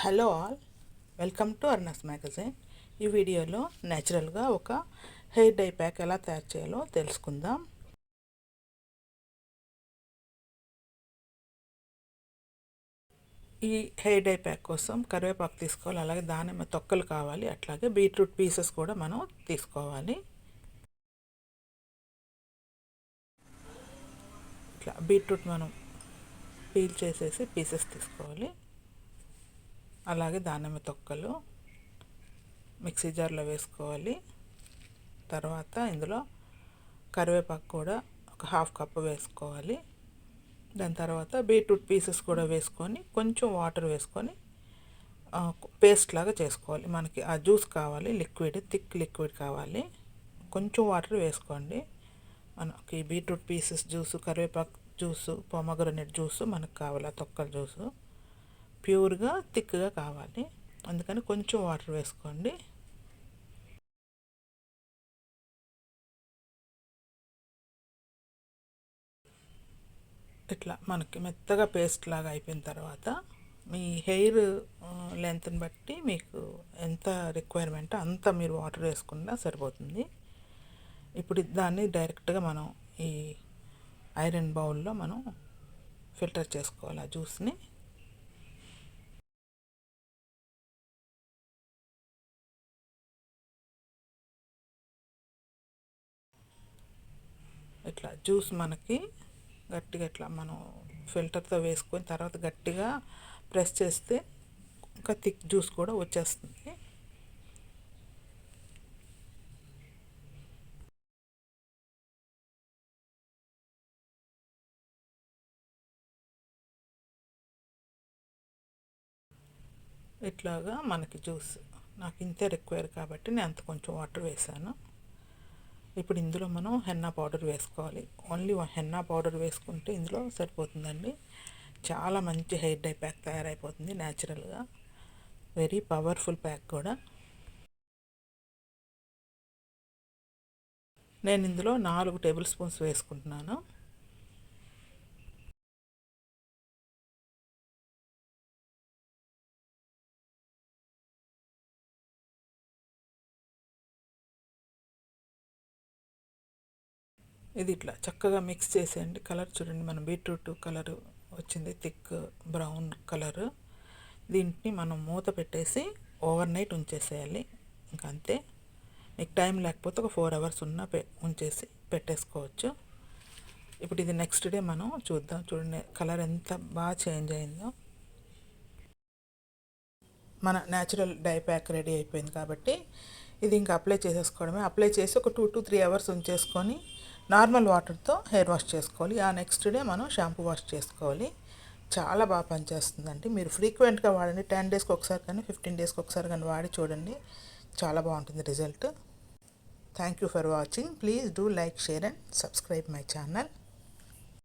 Hello all welcome to అర్నస్ magazine. ఈ వీడియోలో న్యాచురల్గా ఒక హెయిర్ డై ప్యాక్ ఎలా తయారు చేయాలో తెలుసుకుందాం. ఈ హెయిర్ డై ప్యాక్ కోసం కరివేపాకు తీసుకోవాలి అలాగే దానిమ్మ తొక్కలు కావాలి అట్లాగే బీట్రూట్ పీసెస్ కూడా మనం తీసుకోవాలి. ఇట్లా బీట్రూట్ మనం పీల్ చేసేసి పీసెస్ తీసుకోవాలి. అలాగే దానిమ్మ తొక్కలు మిక్సీ జార్లో వేసుకోవాలి. తర్వాత ఇందులో కరివేపాకు కూడా ఒక హాఫ్ కప్ వేసుకోవాలి. దాని తర్వాత బీట్రూట్ పీసెస్ కూడా వేసుకొని కొంచెం వాటర్ వేసుకొని పేస్ట్ లాగా చేసుకోవాలి. మనకి ఆ జ్యూస్ కావాలి లిక్విడ్ థిక్ లిక్విడ్ కావాలి. కొంచెం వాటర్ వేసుకోండి. మనకి బీట్రూట్ పీసెస్ జ్యూస్ కరివేపాకు జ్యూసు పొమగ్రనేట్ జ్యూసు మనకు కావాలి ఆ తొక్కల జ్యూసు. ప్యూర్గా థిక్గా కావాలి. అందుకని కొంచెం వాటర్ వేసుకోండి. ఇట్లా మనకి మెత్తగా పేస్ట్ లాగా అయిపోయిన తర్వాత మీ హెయిర్ లెంత్ని బట్టి మీకు ఎంత రిక్వైర్మెంట్ అంత మీరు వాటర్ వేసుకున్నా సరిపోతుంది. ఇప్పుడు దాన్ని డైరెక్ట్గా మనం ఈ ఐరన్ బౌల్లో మనం ఫిల్టర్ చేసుకోవాలి ఆ జ్యూస్ని. ఇట్లా జ్యూస్ మనకి గట్టిగా ఇట్లా మనం ఫిల్టర్తో వేసుకొని తర్వాత గట్టిగా ప్రెస్ చేస్తే ఇంకా థిక్ జ్యూస్ కూడా వచ్చేస్తుంది. ఇట్లాగా మనకి జ్యూస్ నాకు ఇంతే రిక్వైర్ కాబట్టి నేను అంత కొంచెం వాటర్ వేసాను ఇప్పుడు ఇందులో మనం హెన్నా పౌడర్ వేసుకోవాలి. ఓన్లీ హెన్నా పౌడర్ వేసుకుంటే ఇందులో సరిపోతుందండి. చాలా మంచి హెయిర్ డై ప్యాక్ తయారైపోతుంది న్యాచురల్గా వెరీ పవర్ఫుల్ ప్యాక్ కూడా. నేను ఇందులో నాలుగు టేబుల్ స్పూన్స్ వేసుకుంటున్నాను. ఇది ఇట్లా చక్కగా మిక్స్ చేసేయండి. కలర్ చూడండి మన బీట్రూట్ కలర్ వచ్చింది థిక్ బ్రౌన్ కలర్ దీంట్ని మనం మూత పెట్టేసి ఓవర్ నైట్ ఉంచేసేయాలి. ఇంకా అంతే మీకు టైం లేకపోతే ఒక ఫోర్ అవర్స్ ఉన్న పె ఉంచేసి పెట్టేసుకోవచ్చు. ఇప్పుడు ఇది నెక్స్ట్ డే మనం చూద్దాం. చూడండి కలర్ ఎంత బాగా చేంజ్ అయిందో. మన న్యాచురల్ డై ప్యాక్ రెడీ అయిపోయింది కాబట్టి ఇది ఇంకా అప్లై చేసేసుకోవడమే. అప్లై చేసి ఒక టూ టు త్రీ అవర్స్ ఉంచేసుకొని నార్మల్ వాటర్తో హెయిర్ వాష్ చేసుకోవాలి. ఆ నెక్స్ట్ డే మనం షాంపూ వాష్ చేసుకోవాలి. చాలా బాగా పనిచేస్తుందండి. మీరు ఫ్రీక్వెంట్గా వాడండి. టెన్ డేస్కి ఒకసారి కానీ ఫిఫ్టీన్ డేస్కి ఒకసారి కానీ వాడి చూడండి. చాలా బాగుంటుంది result. Thank you for watching. Please do like share and subscribe my channel.